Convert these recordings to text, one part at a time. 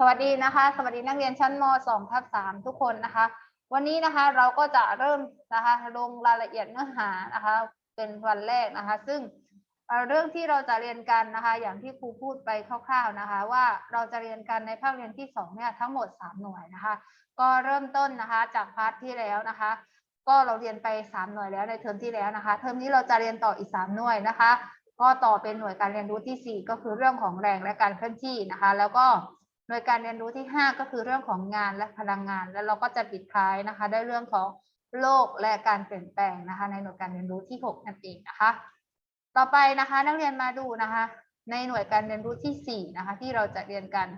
สวัสดีนะคะ สวัสดีนักเรียนชั้นม 2 ทับ3ทุกคนนะคะ วันนี้นะคะเราก็จะเริ่มนะคะลงรายละเอียดเนื้อหานะคะเป็นวันแรกนะคะ ซึ่งเรื่องที่เราจะเรียนกันนะคะ อย่างที่ครูพูดไปคร่าว ๆนะคะ ว่าเราจะเรียนกันในภาคเรียนที่2เนี่ยทั้งหมด 3 หน่วยนะคะ ก็เริ่มต้นนะคะจากพาร์ทที่แล้วนะคะ ก็เราเรียนไป 3 หน่วยแล้วในเทอมที่แล้วนะคะ เทอมนี้เราจะเรียนต่ออีก 3 หน่วยนะคะ ก็ต่อเป็นหน่วยการเรียนรู้ที่ 4 ก็คือเรื่องของแรงและการเคลื่อนที่นะคะ แล้วก็ หน่วยการเรียนรู้ที่ 5 ก็คือเรื่องของงานและพลังงาน แล้วเราก็จะปิดท้ายนะคะได้เรื่องของโลกและการเปลี่ยนแปลงนะคะ ในหน่วยการเรียนรู้ที่ 6 นั่นเองนะคะ ต่อไปนะคะนักเรียนมาดูนะคะ ในหน่วยการเรียนรู้ที่ 4 นะคะ ที่เราจะเรียนกัน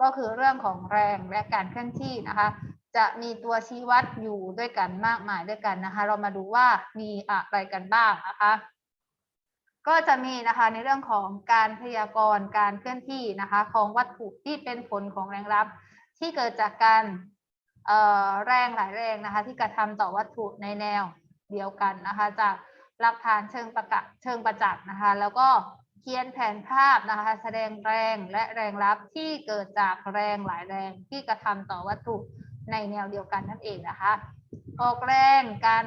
ก็คือเรื่องของแรงและการเคลื่อนที่นะคะ จะมีตัวชี้วัดอยู่ด้วยกันมากมายด้วยกันนะคะ เรามาดูว่ามีอะไรกันบ้างนะคะ ก็จะมีนะคะในเรื่องของการพยากรณ์การเคลื่อนที่นะคะของวัตถุที่เป็นผลของแรงรับ ที่เกิดจากการแรงหลายแรงนะคะที่กระทำต่อวัตถุในแนวเดียวกันนะคะจากหลักฐานเชิงประกะเชิงประจักษ์นะคะ แล้วก็เขียนแผนภาพนะคะ แสดงแรงและแรงรับที่เกิดจากแรงหลายแรงที่กระทำต่อวัตถุในแนวเดียวกันนั่นเองนะคะ ออกแรงการ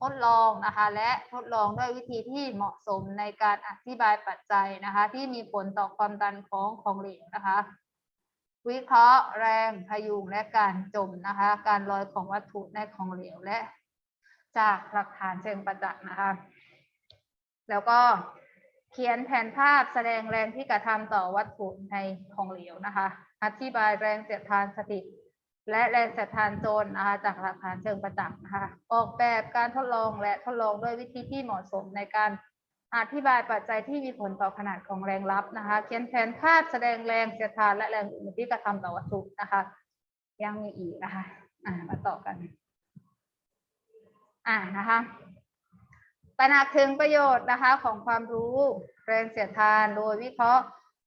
ทดลองนะคะและทดลองด้วยวิธีที่เหมาะสมในการอธิบายปัจจัยนะคะ ที่มีผลต่อความดันของของเหลวนะคะ วิเคราะห์ แรงพยุงและการจมนะคะ การลอยของวัตถุในของเหลวและ จากหลักฐานเชิงประจักษ์นะคะ แล้วก็เขียนแผนภาพแสดงแรงที่กระทำต่อวัตถุในของเหลวนะคะ อธิบายแรงเสียดทานสถิต และแรงเสียดทานโจรนะคะจากหลักฐานเชิงประจักษ์นะคะออกแบบการทดลองและทดลองด้วยวิธีที่เหมาะสมในการอธิบายปัจจัยที่มีผลต่อขนาดของแรงรับนะคะ เขียนแผนภาพแสดงแรงเสียดทานและแรงอื่นที่กระทำต่อวัตถุนะคะ ยังมีอีกนะคะอ่ามาต่อกันอ่านะคะตระหนักถึงประโยชน์นะคะของความรู้แรงเสียดทานโดยวิเคราะห์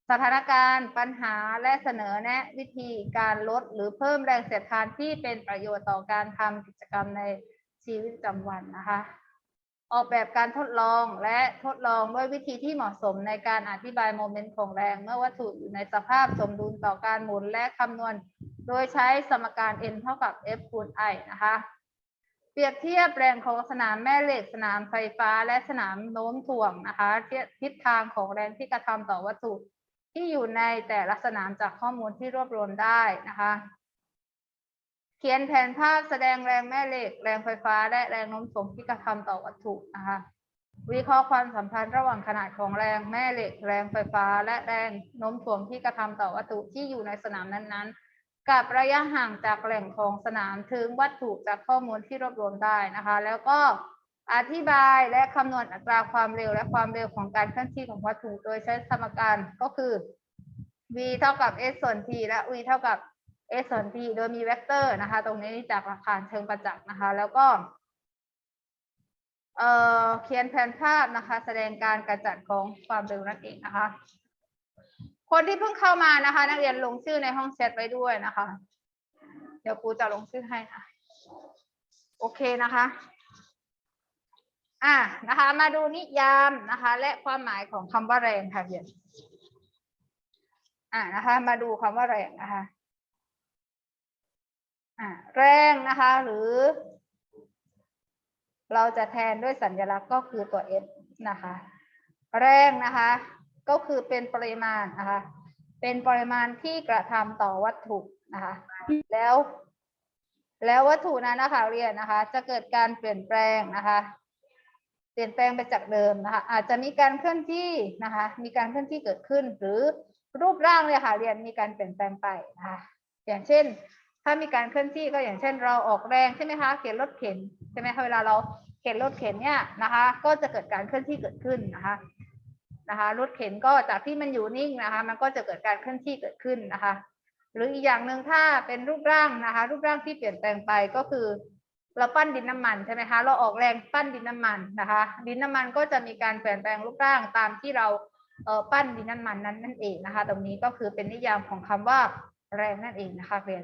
สถานการณ์ปัญหาและเสนอแนะวิธีการลดหรือเพิ่มแรงเสียดทานที่เป็นประโยชน์ต่อการทำกิจกรรมในชีวิตประจำวันนะคะ ออกแบบการทดลองและทดลองด้วยวิธีที่เหมาะสมในการอธิบายโมเมนต์ของแรงเมื่อวัตถุอยู่ในสภาพสมดุลต่อการหมุนและคำนวณ โดยใช้สมการ n เท่ากับ f คูณ i นะคะเปรียบเทียบแรงของสนามแม่เหล็กสนามไฟฟ้าและสนามโน้มถ่วงนะคะทิศทางของแรงที่กระทำต่อวัตถุ ที่อยู่ในแต่ละสนามจากข้อมูลที่รวบรวมได้นะคะ เขียนแผนภาพแสดงแรงแม่เหล็ก แรงไฟฟ้า และแรงโน้มถ่วงที่กระทำต่อวัตถุนะคะ วิเคราะห์ความสัมพันธ์ระหว่างขนาดของแรงแม่เหล็ก แรงไฟฟ้า และแรงโน้มถ่วงที่กระทำต่อวัตถุที่อยู่ในสนามนั้นๆ กับระยะห่างจากแหล่งของสนามถึงวัตถุจากข้อมูลที่รวบรวมได้นะคะ แล้วก็ อธิบายและคำนวณอัตราความเร็วและความเร็วของการเคลื่อนที่ของวัตถุโดยใช้สมการก็คือ v เท่ากับ s ส่วน t และ v เท่ากับ s ส่วน t โดยมีเวกเตอร์นะคะ ตรงนี้จากหลักฐานเชิงประจักษ์นะคะ แล้วก็เอ่อเขียนแผนภาพนะคะ แสดงการกระจัดของความเร็วนั่นเองนะคะ คนที่เพิ่งเข้ามานะคะ นักเรียนลงชื่อในห้องแชทไว้ด้วยนะคะ เดี๋ยวครูจะลงชื่อให้นะโอเคนะคะ อะนะคะ มาดูนิยามนะคะ และความหมายของคำว่าแรงค่ะเรียนอะนะคะ มาดูคำว่าแรงนะคะอะแรงนะคะ หรือ เราจะแทนด้วยสัญลักษณ์ก็คือตัว S นะคะ แรงนะคะ ก็คือเป็นปริมาณนะคะ เป็นปริมาณที่กระทำต่อวัตถุนะคะ แล้ว แล้ววัตถุนั้นนะคะเรียนนะคะ จะเกิดการเปลี่ยนแปลงนะคะ เปลี่ยนแปลงไปจากเดิมนะคะอาจจะมีการเคลื่อนที่นะคะมีการเคลื่อนที่เกิดขึ้น หรือรูปร่างเลยค่ะเรียนมีการเปลี่ยนแปลงไปนะคะอย่างเช่น ถ้ามีการเคลื่อนที่ก็อย่างเช่น เราออกแรงใช่ไหมคะเข็นรถเข็นใช่ไหมคะเวลาเราเข็นรถเข็นเนี่ยนะคะ ก็จะเกิดการเคลื่อนที่เกิดขึ้นนะคะนะคะรถเข็นก็จากที่มันอยู่นิ่งนะคะ มันก็จะเกิดการเคลื่อนที่เกิดขึ้นนะคะ หรืออีกอย่างหนึ่งถ้าเป็นรูปร่างนะคะ รูปร่างที่เปลี่ยนแปลงไปก็คือ เราปั้นดินน้ำมันใช่ไหมคะเราออกแรงปั้นดินน้ำมันนะคะ ดินน้ำมันก็จะมีการเปลี่ยนแปลงรูปร่างตามที่เราเปั้นดินน้ำมันนั้นนั่นเองนะคะ ตรงนี้ก็คือเป็นนิยามของคำว่าแรงนั่นเองนะคะเรียน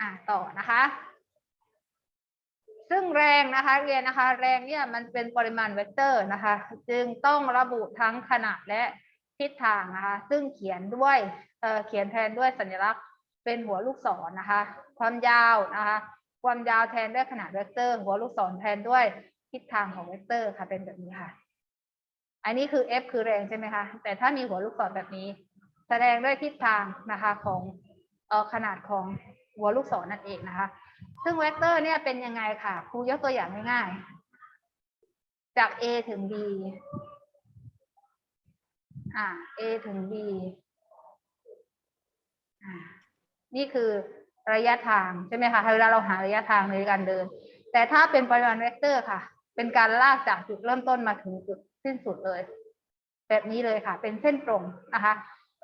อะต่อนะคะ ซึ่งแรงนะคะเรียนนะคะ แรงเนี่ยมันเป็นปริมาณเวกเตอร์นะคะ จึงต้องระบุทั้งขนาดและทิศทางนะคะ ซึ่งเขียนด้วยเเขียนแทนด้วยสัญลักษณ์ เป็นหัวลูกศรนะคะ ความยาวนะคะ ความยาวแทนด้วยขนาดเวกเตอร์ หัวลูกศรแทนด้วยทิศทางของเวกเตอร์ค่ะเป็นแบบนี้ค่ะ อันนี้คือ F คือแรงใช่ไหมคะ แต่ถ้ามีหัวลูกศรแบบนี้ แสดงด้วยทิศทางนะคะของเอ่อขนาดของหัวลูกศรนั่นเองนะคะ ซึ่งเวกเตอร์เนี่ยเป็นยังไงค่ะครูยกตัวอย่างง่ายๆ จาก A ถึง B อ่า A ถึง B อ่า คือระยะทางใช่ไหมคะเวลาเราหาระยะทางในการเดิน แต่ถ้าเป็นปริมาณเวกเตอร์ค่ะ เป็นการลากจากจุดเริ่มต้นมาถึงจุดสิ้นสุดเลย แบบนี้เลยค่ะ เป็นเส้นตรงนะคะ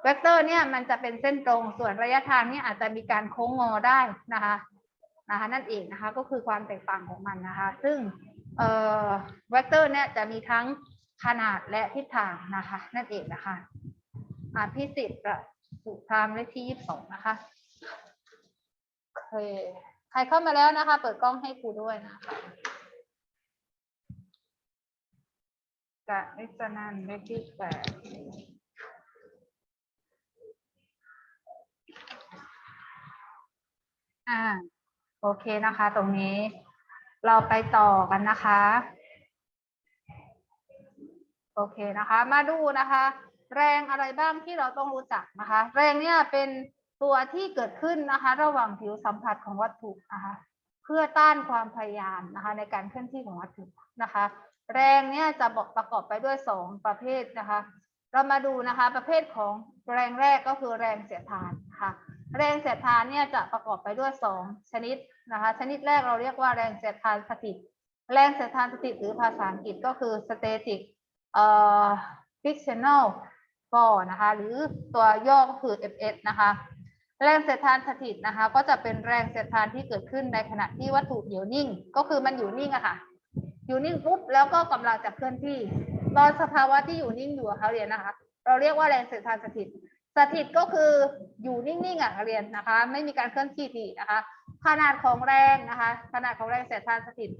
เวกเตอร์เนี่ยมันจะเป็นเส้นตรงส่วนระยะทางเนี่ยอาจจะมีการโค้งงอได้นะคะนะคะนั่นเองนะคะก็คือความแตกต่างของมันนะคะ ซึ่งเอ่อเวกเตอร์เนี่ยจะมีทั้งขนาดและทิศทางนะคะ นั่นเองนะคะอ่าพิสิทธิ์ประสุพรามเลขที่ยี่สิบสองนะคะ โอเค ใครเข้ามาแล้วนะคะ เปิดกล้องให้ครูด้วยนะคะกะนิสนันเลขที่แปดอ่า โอเคนะคะ ตรงนี้เราไปต่อกันนะคะ โอเคนะคะ มาดูนะคะ แรงอะไรบ้างที่เราต้องรู้จักนะคะ แรงเนี่ยเป็น ตัวที่เกิดขึ้นนะคะ ระหว่างผิวสัมผัสของวัตถุนะคะเพื่อต้านความพยายามนะคะในการเคลื่อนที่ของวัตถุนะคะ แรงเนี่ยจะบอกประกอบไปด้วยสองประเภทนะคะ เรามาดูนะคะประเภทของแรงแรกก็คือแรงเสียดทานค่ะแรงเสียดทานเนี่ยจะประกอบไปด้วยสองชนิดนะคะ ชนิดแรกเราเรียกว่าแรงเสียดทานสถิตแรงเสียดทานสถิตหรือภาษาอังกฤษก็คือ static เอ่อ frictional force นะคะ หรือตัวย่อก็คือ fs นะคะ แรงเสียดทานสถิตนะคะ ก็จะเป็นแรงเสียดทานที่เกิดขึ้นในขณะที่วัตถุอยู่นิ่ง ก็คือมันอยู่นิ่งอะค่ะ อยู่นิ่งปุ๊บแล้วก็กำลังจะเคลื่อนที่ตอนสภาวะที่อยู่นิ่งอยู่อะคะเรียนนะคะ เราเรียกว่าแรงเสียดทานสถิตสถิตก็คืออยู่นิ่งๆอะเรียนนะคะ ไม่มีการเคลื่อนที่ทีนะคะ ขนาดของแรงนะคะ ขนาดของแรงเสียดทานสถิต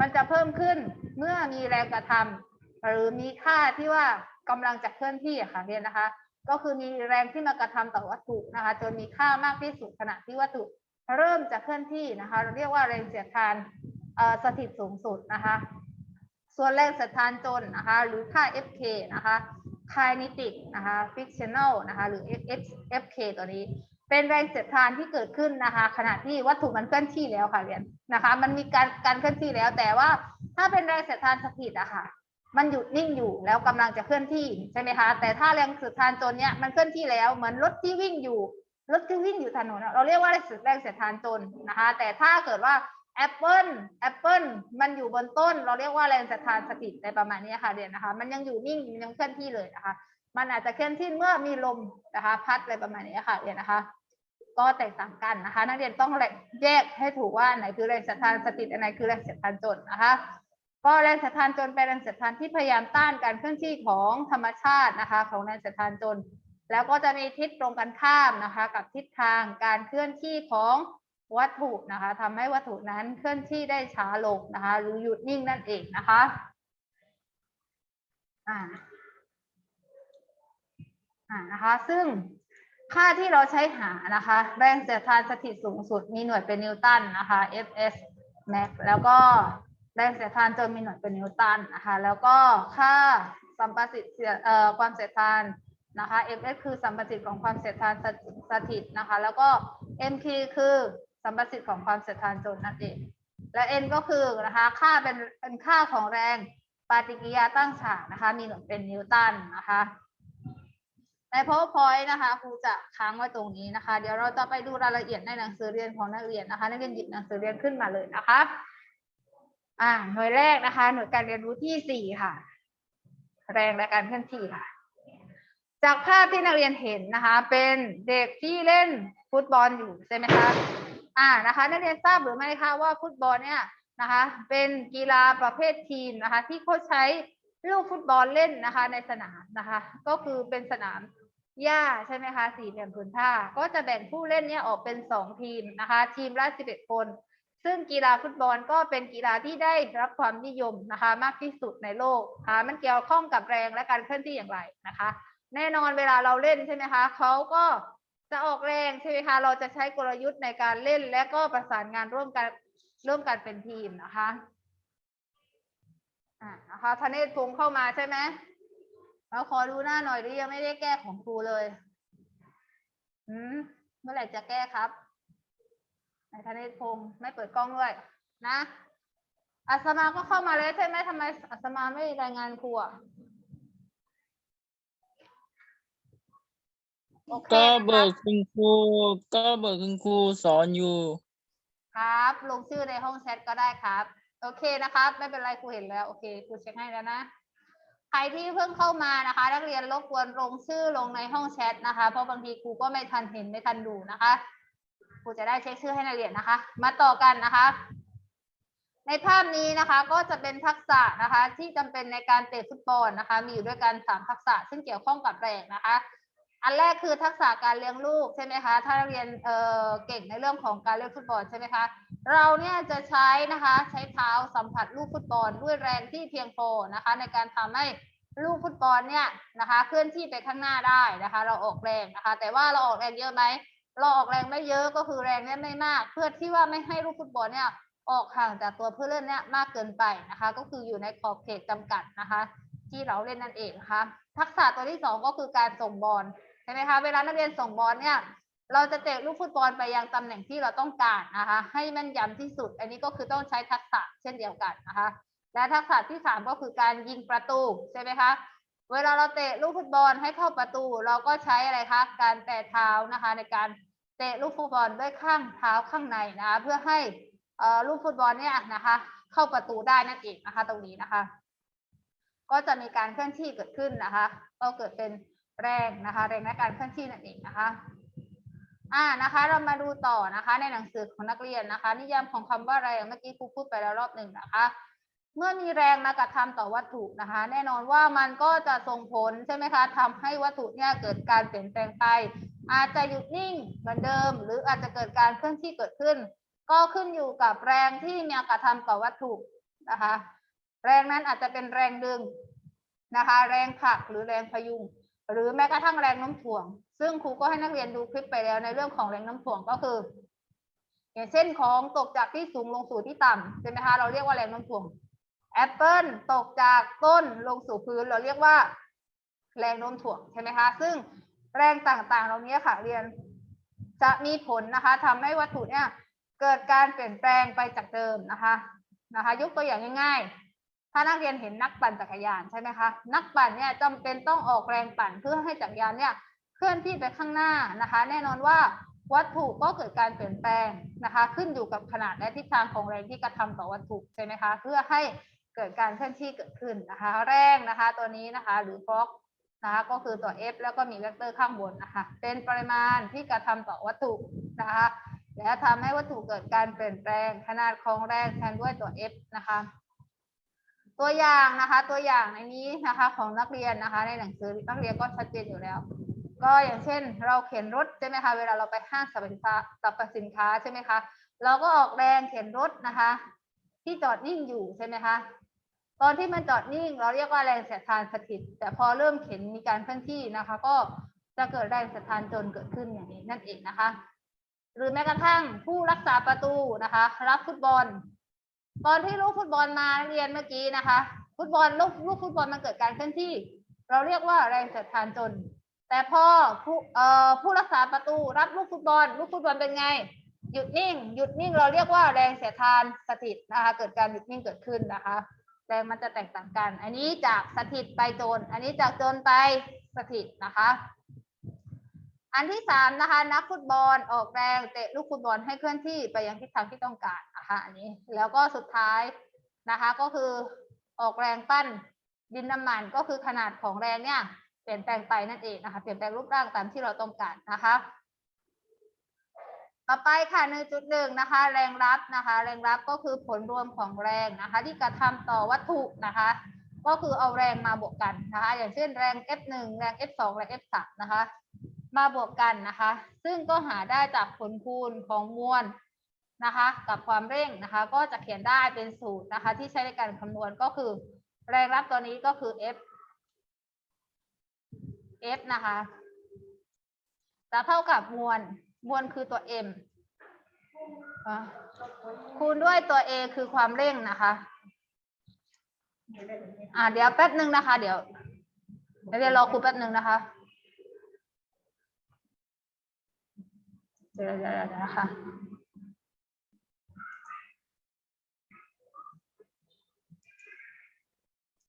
มันจะเพิ่มขึ้นเมื่อมีแรงกระทำหรือมีค่าที่ว่ากำลังจะเคลื่อนที่อะค่ะเรียนนะคะ ก็คือมีแรงที่มากระทำต่อวัตถุนะคะจนมีค่ามากที่สุดขณะที่วัตถุเริ่มจะเคลื่อนที่นะคะ เราเรียกว่าแรงเสียดทานสถิตสูงสุดนะคะ ส่วนแรงเสียดทานจนนะคะ หรือค่า FK นะคะ kinetic นะคะ frictional นะคะ หรือ FK ตัวนี้ เป็นแรงเสียดทานที่เกิดขึ้นนะคะ ขณะที่วัตถุมันเคลื่อนที่แล้วค่ะเรียนนะคะ มันมีการการเคลื่อนที่แล้วแต่ว่าถ้าเป็นแรงเสียดทานสถิตอะค่ะ มันหยุดนิ่งอยู่แล้วกำลังจะเคลื่อนที่ใช่ไหมคะ แต่ถ้าแรงเสียดทานจนเนี้ยมันเคลื่อนที่แล้วเหมือนรถที่วิ่งอยู่ รถที่วิ่งอยู่ถนนเราเรียกว่าแรงเสียแรงเสียดทานจนนะคะ แต่ถ้าเกิดว่าแอปเปิลแอปเปิลมันอยู่บนต้น เราเรียกว่าแรงเสียดทานสถิตในประมาณนี้ค่ะเรียนนะคะ มันยังอยู่นิ่งมันยังเคลื่อนที่เลยนะคะ มันอาจจะเคลื่อนที่เมื่อมีลมนะคะ พัดอะไรประมาณนี้ค่ะเรียนนะคะ ก็แตกต่างกันนะคะ นักเรียนต้องแยกให้ถูกว่าไหนคือแรงเสียดทานสถิตอันไหนคือแรงเสียดทานจนนะคะ ก็แรงเสียดทานจนเป็นแรงเสียดทานที่พยายามต้านการเคลื่อนที่ของธรรมชาตินะคะของแรงเสียดทานจน แล้วก็จะมีทิศตรงกันข้ามนะคะ กับทิศทางการเคลื่อนที่ของวัตถุนะคะทำให้วัตถุนั้นเคลื่อนที่ได้ช้าลงนะคะหรือหยุดนิ่งนั่นเองนะคะอ่าอ่านะคะซึ่งค่าที่เราใช้หานะคะ แรงเสียดทานสถิตสูงสุดมีหน่วยเป็นนิวตันนะคะ Fs max แล้วก็ แรงเสียดทานจนมีหน่วยเป็นนิวตันนะคะแล้วก็ค่าสัมประสิทธิ์เอ่อความเสียดทานนะคะ Fs คือสัมประสิทธิ์ของความเสียดทานสถิตนะคะ แล้วก็ Mk คือสัมประสิทธิ์ของความเสียดทานจนนั่นเองและ N ก็คือนะคะค่าเป็นเป็นค่าของแรงปฏิกิริยาตั้งฉากนะคะ มีหน่วยเป็นนิวตันนะคะใน powerpoint นะคะครูจะค้างไว้ตรงนี้นะคะ เดี๋ยวเราจะไปดูรายละเอียดในหนังสือเรียนของนักเรียนนะคะ นักเรียนหยิบหนังสือเรียนขึ้นมาเลยนะคะ อ่าหน่วยแรกนะคะ หน่วยการเรียนรู้ที่สี่ค่ะ แรงและการเคลื่อนที่ค่ะ จากภาพที่นักเรียนเห็นนะคะ เป็นเด็กที่เล่นฟุตบอลอยู่ใช่ไหมคะอ่านะคะ นักเรียนทราบหรือไม่คะว่าฟุตบอลเนี่ยนะคะ เป็นกีฬาประเภททีมนะคะ ที่เขาใช้ลูกฟุตบอลเล่นนะคะในสนามนะคะ ก็คือเป็นสนามหญ้าใช่ไหมคะสี่เหลี่ยมผืนผ้า ก็จะแบ่งผู้เล่นเนี่ยออกเป็นสองทีมนะคะ ทีมละสิบเอ็ดคน ซึ่งกีฬาฟุตบอลก็เป็นกีฬาที่ได้รับความนิยมนะคะมากที่สุดในโลกค่ะมันเกี่ยวข้องกับแรงและการเคลื่อนที่อย่างไรนะคะ แน่นอนเวลาเราเล่นใช่ไหมคะเขาก็จะออกแรงใช่ไหมคะเราจะใช้กลยุทธ์ในการเล่นและก็ประสานงานร่วมกันร่วมกันเป็นทีมนะคะอ่านะคะธเนศพงเข้ามาใช่ไหมเราขอดูหน้าหน่อยหรือยังไม่ได้แก้ของครูเลยอืมเมื่อไหร่จะแก้ครับ ไหนธเนศพงศ์ไม่เปิดกล้องด้วย นะ อัศมาก็เข้ามาแล้วใช่ไหมทำไมอัศมาไม่รายงานครูอะโอเคก็นะเบิคะกคุณครูก็เบิกคุณครูสอนอยู่ ครับ ลงชื่อในห้องแชทก็ได้ครับ โอเคนะครับ ไม่เป็นไรครูเห็นแล้ว โอเคครูเช็คให้แล้วนะ ใครที่เพิ่งเข้ามานะคะ นักเรียนรบกวนลงชื่อลงในห้องแชทนะคะ เพราะบางทีครูก็ไม่ทันเห็นไม่ทันดูนะคะ ครูจะได้เช็คชื่อให้นักเรียนนะคะ มาต่อกันนะคะ ในภาพนี้นะคะก็จะเป็นทักษะนะคะ ที่จำเป็นในการเตะฟุตบอลนะคะ มีอยู่ด้วยกันสามทักษะ ซึ่งเกี่ยวข้องกับแรงนะคะ อันแรกคือทักษะการเลี้ยงลูกใช่ไหมคะ ถ้านักเรียนเออเก่งในเรื่องของการเล่นฟุตบอลใช่ไหมคะ เราเนี่ยจะใช้นะคะใช้เท้าสัมผัสลูกฟุตบอลด้วยแรงที่เพียงพอนะคะ ในการทำให้ลูกฟุตบอลเนี่ยนะคะ เคลื่อนที่ไปข้างหน้าได้นะคะ เราออกแรงนะคะ แต่ว่าเราออกแรงเยอะไหม เราออกแรงไม่เยอะก็คือแรงเนี่ยไม่มาก เพื่อที่ว่าไม่ให้ลูกฟุตบอลเนี่ยออกห่างจากตัวผู้เล่นเนี่ยมากเกินไปนะคะ ก็คืออยู่ในขอบเขตจำกัดนะคะ ที่เราเล่นนั่นเองนะคะทักษะตัวที่สองก็คือการส่งบอลใช่ไหมคะเวลานักเรียนส่งบอลเนี่ยเราจะเตะลูกฟุตบอลไปยังตำแหน่งที่เราต้องการนะคะ ให้แม่นยำที่สุด อันนี้ก็คือต้องใช้ทักษะเช่นเดียวกันนะคะ และทักษะที่สามก็คือการยิงประตูใช่ไหมคะเวลาเราเตะลูกฟุตบอลให้เข้าประตู เราก็ใช้อะไรคะการแตะเท้านะคะในการ เตะลูกฟุตบอลด้วยข้างเท้าข้างในนะคะเพื่อให้ลูกฟุตบอลเนี่ยนะคะ เข้าประตูได้นั่นเองนะคะ ตรงนี้นะคะ ก็จะมีการเคลื่อนที่เกิดขึ้นนะคะ ก็เกิดเป็นแรงนะคะแรงในการเคลื่อนที่นั่นเองนะคะอ่านะคะ เรามาดูต่อนะคะ ในหนังสือของนักเรียนนะคะ นิยามของคำว่าแรงเมื่อกี้ครูพูดไปแล้วรอบหนึ่งนะคะ เมื่อมีแรงมากระทำต่อวัตถุนะคะ แน่นอนว่ามันก็จะส่งผลใช่ไหมคะทำให้วัตถุเนี่ยเกิดการเปลี่ยนแปลงไป อาจจะหยุดนิ่งเหมือนเดิม หรืออาจจะเกิดการเคลื่อนที่เกิดขึ้น ก็ขึ้นอยู่กับแรงที่มีกระทำต่อวัตถุนะคะ แรงนั้นอาจจะเป็นแรงดึงนะคะ แรงผลักหรือแรงพยุง หรือแม้กระทั่งแรงโน้มถ่วง ซึ่งครูก็ให้นักเรียนดูคลิปไปแล้วในเรื่องของแรงโน้มถ่วงก็คือ อย่างเช่นของตกจากที่สูงลงสู่ที่ต่ำใช่ไหมคะเราเรียกว่าแรงโน้มถ่วงแอปเปิลตกจากต้นลงสู่พื้นเราเรียกว่า แรงโน้มถ่วงใช่ไหมคะ ซึ่ง แรงต่างๆ เหล่านี้ค่ะเรียน จะมีผลนะคะทำให้วัตถุเนี่ยเกิดการเปลี่ยนแปลงไปจากเดิมนะคะนะคะ ยกตัวอย่างง่ายๆ ถ้านักเรียนเห็นนักปั่นจักรยานใช่ไหมคะ นักปั่นเนี่ยจำเป็นต้องออกแรงปั่นเพื่อให้จักรยานเนี่ยเคลื่อนที่ไปข้างหน้านะคะ แน่นอนว่าวัตถุก็เกิดการเปลี่ยนแปลงนะคะ ขึ้นอยู่กับขนาดและทิศทางของแรงที่กระทำต่อวัตถุใช่ไหมคะ เพื่อให้เกิดการเคลื่อนที่เกิดขึ้นนะคะ แรงนะคะ ตัวนี้นะคะ หรือฟอก นะคะก็คือตัว F แล้วก็มีเวกเตอร์ข้างบนนะคะ เป็นปริมาณที่กระทำต่อวัตถุนะคะแล้วทำให้วัตถุเกิดการเปลี่ยนแปลงขนาดของแรงแทนด้วยตัว F นะคะ ตัวอย่างนะคะตัวอย่างในนี้นะคะของนักเรียนนะคะ ในหนังสือนักเรียนก็ชัดเจนอยู่แล้ว ก็อย่างเช่น เราเข็นรถใช่ไหมคะเวลาเราไปห้างสรรพสินค้าสรรพสินค้าใช่ไหมคะเราก็ออกแรงเข็นรถนะคะ ที่จอดนิ่งอยู่ใช่ไหมคะ ตอนที่มันจอดนิ่ง เราเรียกว่าแรงเสียดทานสถิต แต่พอเริ่มเข็นมีการเคลื่อนที่นะคะ ก็จะเกิดแรงเสียดทานจนเกิดขึ้นอย่างนี้นั่นเองนะคะ หรือแม้กระทั่งผู้รักษาประตูนะคะ รับฟุตบอล ตอนที่ลูกฟุตบอลมาเรียนเมื่อกี้นะคะ ฟุตบอลลูกลูกฟุตบอลมันเกิดการเคลื่อนที่ เราเรียกว่าแรงเสียดทานจน แต่พอผู้เอ่อผู้รักษาประตูรับลูกฟุตบอล ลูกฟุตบอลเป็นไงหยุดนิ่ง หยุดนิ่งเราเรียกว่าแรงเสียดทานสถิตนะคะ เกิดการหยุดนิ่งเกิดขึ้นนะคะ แรงมันจะแตกต่างกัน อันนี้จากสถิตไปโจร อันนี้จากโจรไปสถิตนะคะ อันที่สามนะคะ นักฟุตบอลออกแรงเตะลูกฟุตบอลให้เคลื่อนที่ไปยังทิศทางที่ต้องการนะคะ อันนี้ แล้วก็สุดท้ายนะคะ ก็คือออกแรงปั้นดินน้ำมันก็คือขนาดของแรงเนี่ยเปลี่ยนแปลงไปนั่นเองนะคะ เปลี่ยนแปลงรูปร่างตามที่เราต้องการนะคะ ต่อไปค่ะหนึ่งจุดหนึ่งนะคะ แรงรับนะคะ แรงรับก็คือผลรวมของแรงนะคะ ที่กระทำต่อวัตถุนะคะ ก็คือเอาแรงมาบวกกันนะคะ อย่างเช่นแรง F1 แรง F2 แรง F3 นะคะ มาบวกกันนะคะ ซึ่งก็หาได้จากผลคูณของมวลนะคะ กับความเร่งนะคะ ก็จะเขียนได้เป็นสูตรนะคะ ที่ใช้ในการคำนวณก็คือ แรงรับตัวนี้ก็คือ F F นะคะ จะเท่ากับมวล มวลคือตัว m อคูณด้วยตัว a คือความเร่งนะคะ อ่าเดี๋ยวแป๊บหนึ่งนะคะ เดี๋ยวเดี๋ยวเรียนรอครูแป๊บหนึ่งนะคะ เดี๋ยวเดี๋ยวเดี๋ยวนะคะ